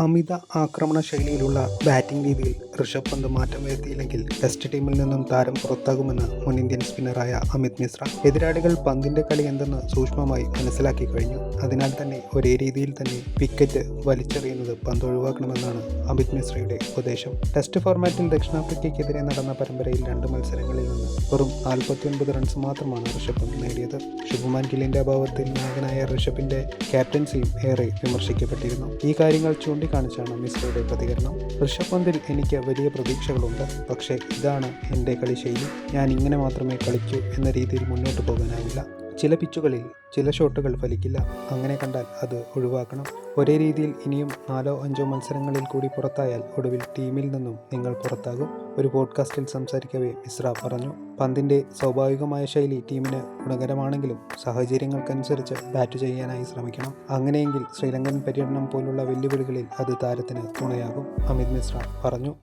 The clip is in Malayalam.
അമിത ആക്രമണ ശൈലിയിലുള്ള ബാറ്റിംഗ് രീതിയിൽ ഋഷഭ് പന്ത് മാറ്റം വരുത്തിയില്ലെങ്കിൽ ടെസ്റ്റ് ടീമിൽ നിന്നും താരം പുറത്താകുമെന്ന് മുൻ ഇന്ത്യൻ സ്പിന്നറായ അമിത് മിശ്ര. എതിരാളികൾ പന്തിന്റെ കളി എന്തെന്ന് സൂക്ഷ്മമായി മനസ്സിലാക്കി കഴിഞ്ഞു. അതിനാൽ തന്നെ ഒരേ രീതിയിൽ തന്നെ വിക്കറ്റ് വലിച്ചെറിയുന്നത് പന്ത് ഒഴിവാക്കണമെന്നാണ് അമിത് മിശ്രയുടെ ഉപദേശം. ടെസ്റ്റ് ഫോർമാറ്റിൽ ദക്ഷിണാഫ്രിക്കയ്ക്കെതിരെ നടന്ന പരമ്പരയിൽ രണ്ട് മത്സരങ്ങളിൽ നിന്ന് വെറും നാൽപ്പത്തിയൊൻപത് റൺസ് മാത്രമാണ് ഋഷഭ് പന്ത് നേടിയത്. ശുഭമാൻ ഗില്ലിന്റെ അഭാവത്തിൽ നായകനായ ഋഷഭിന്റെ ക്യാപ്റ്റൻസിയും ഏറെ വിമർശിക്കപ്പെട്ടിരുന്നു. ഈ കാര്യങ്ങൾ ചൂണ്ടിക്കാണിച്ചാണ് മിശ്രയുടെ പ്രതികരണം. ഋഷഭ് പന്തിൽ എനിക്ക് വലിയ പ്രതീക്ഷകളുണ്ട്. പക്ഷേ ഇതാണ് എന്റെ കളി ശൈലി. ഞാൻ ഇങ്ങനെ മാത്രമേ കളിക്കൂ എന്ന രീതിയിൽ മുന്നോട്ട് പോകാനാവില്ല. ചില പിച്ചുകളിൽ ചില ഷോട്ടുകൾ ഫലിക്കില്ല അങ്ങനെ കണ്ടാൽ അത് ഒഴിവാക്കണം. ഒരേ രീതിയിൽ ഇനിയും നാലോ അഞ്ചോ മത്സരങ്ങളിൽ കൂടി പുറത്തായാൽ ഒടുവിൽ ടീമിൽ നിന്നും നിങ്ങൾ പുറത്താകും. ഒരു പോഡ്കാസ്റ്റിൽ സംസാരിക്കവേ മിശ്ര പറഞ്ഞു. പന്തിന്റെ സ്വാഭാവികമായ ശൈലി ടീമിന് ഗുണകരമാണെങ്കിലും സാഹചര്യങ്ങൾക്കനുസരിച്ച് ബാറ്റ് ചെയ്യാനായി ശ്രമിക്കണം. അങ്ങനെയെങ്കിൽ ശ്രീലങ്കൻ പര്യടനം പോലുള്ള വെല്ലുവിളികളിൽ അത് താരത്തിന് തുണയാകും അമിത് മിശ്ര പറഞ്ഞു.